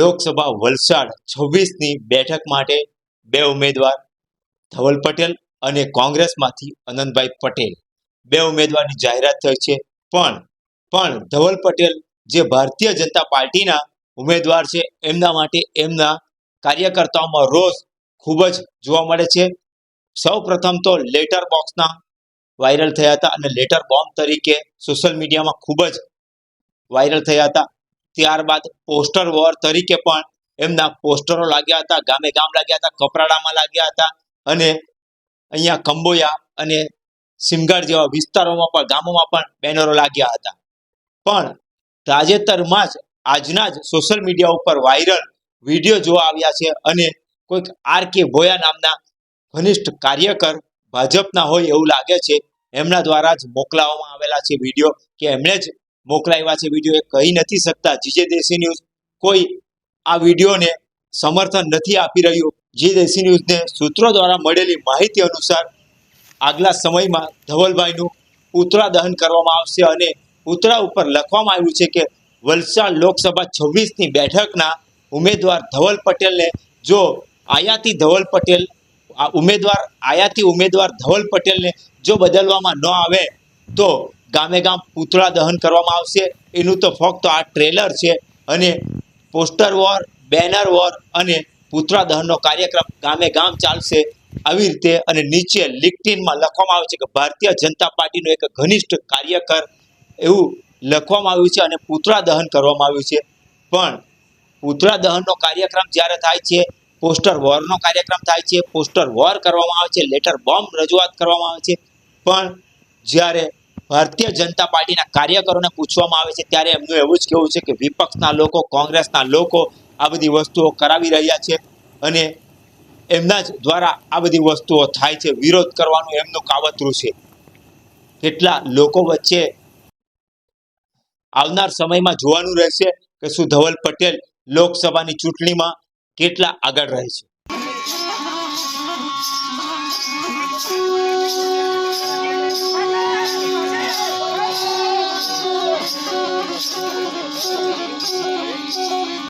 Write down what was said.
લોકસભા વલસાડ છવ્વીસની બેઠક માટે બે ઉમેદવાર ધવલ પટેલ અને કોંગ્રેસમાંથી અનંતભાઈ પટેલ. બે ઉમેદવારની જાહેરાત થઈ છે. પણ પણ ધવલ પટેલ જે ભારતીય જનતા પાર્ટીના ઉમેદવાર છે, એમના માટે એમના કાર્યકર્તાઓમાં રોષ ખૂબ જ જોવા મળે છે. સૌ પ્રથમ તો લેટર બોક્સના વાયરલ થયા હતા અને લેટર બોમ્બ તરીકે સોશિયલ મીડિયામાં ખૂબ જ વાયરલ થયા હતા. ત્યારબાદ પોસ્ટર વોર તરીકે પણ એમના પોસ્ટરો લાગ્યા હતા. ગામે ગામ લાગ્યા હતા, કપરાડામાં લાગ્યા હતા અને અહીંયા કંબોયા અને સિમગાડ જેવા વિસ્તારોમાં પણ, ગામોમાં પણ બેનરો લાગ્યા હતા. પણ તાજેતરમાં જ, આજના જ સોશિયલ મીડિયા ઉપર વાયરલ વીડિયો જોવા આવ્યા છે અને કોઈક આર કે ભોયા નામના ઘનિષ્ઠ કાર્યકર ભાજપના હોય એવું લાગે છે. એમના દ્વારા જ મોકલાવવામાં આવેલા છે વીડિયો કે એમણે જ મોકલાવ્યા છે વીડિયો. એ કહી નથી શકતા. જીજે દેશી ન્યૂઝ કોઈ આ વિડીયોને સમર્થન નથી આપી રહ્યું. જી દેશી ન્યૂઝને સૂત્રો દ્વારા મળેલી માહિતી અનુસાર આગલા સમયમાં ધવલભાઈનું પૂતળા દહન કરવામાં આવશે અને પૂતળા ઉપર લખવામાં આવ્યું છે કે વલસાડ લોકસભા છવ્વીસની બેઠકના ઉમેદવાર ધવલ પટેલને જો આયાતી ધવલ પટેલ આ ઉમેદવાર, આયાતી ઉમેદવાર ધવલ પટેલને જો બદલવામાં ન આવે તો ગામે ગામ પૂતળા દહન કરવામાં આવશે. એનું તો ફક્ત આ ટ્રેલર છે અને પોસ્ટર વોર, બેનર વોર અને પૂતળા દહનનો કાર્યક્રમ ગામે ગામ ચાલશે. આવી રીતે અને નીચે લિક્ટિનમાં લખવામાં આવે છે કે ભારતીય જનતા પાર્ટીનો એક ઘનિષ્ઠ કાર્યકર એવું લખવામાં આવ્યું છે અને પૂતળા દહન કરવામાં આવ્યું છે. પણ પૂતળા દહનનો કાર્યક્રમ જ્યારે થાય છે પોસ્ટર વોરનો કાર્યક્રમ થાય છે, પોસ્ટર વોર કરવામાં આવે છે, લેટર બોમ્બ રજૂઆત કરવામાં આવે છે. પણ જ્યારે ભારતીય જનતા પાર્ટીના કાર્યકરોને પૂછવામાં આવે છે, ત્યારે એમનું એવું જ કહેવું છે કે વિપક્ષના લોકો, કોંગ્રેસના લોકો આ બધી વસ્તુઓ કરાવી રહ્યા છે અને એમના જ દ્વારા આ બધી વસ્તુઓ થાય છે, વિરોધ કરવાનું એમનું કાવતરું છે. કેટલા લોકો વચ્ચે આવનાર સમયમાં જોવાનું રહેશે કે શું ધવલ પટેલ લોકસભાની ચૂંટણીમાં કેટલા આગળ રહે છે.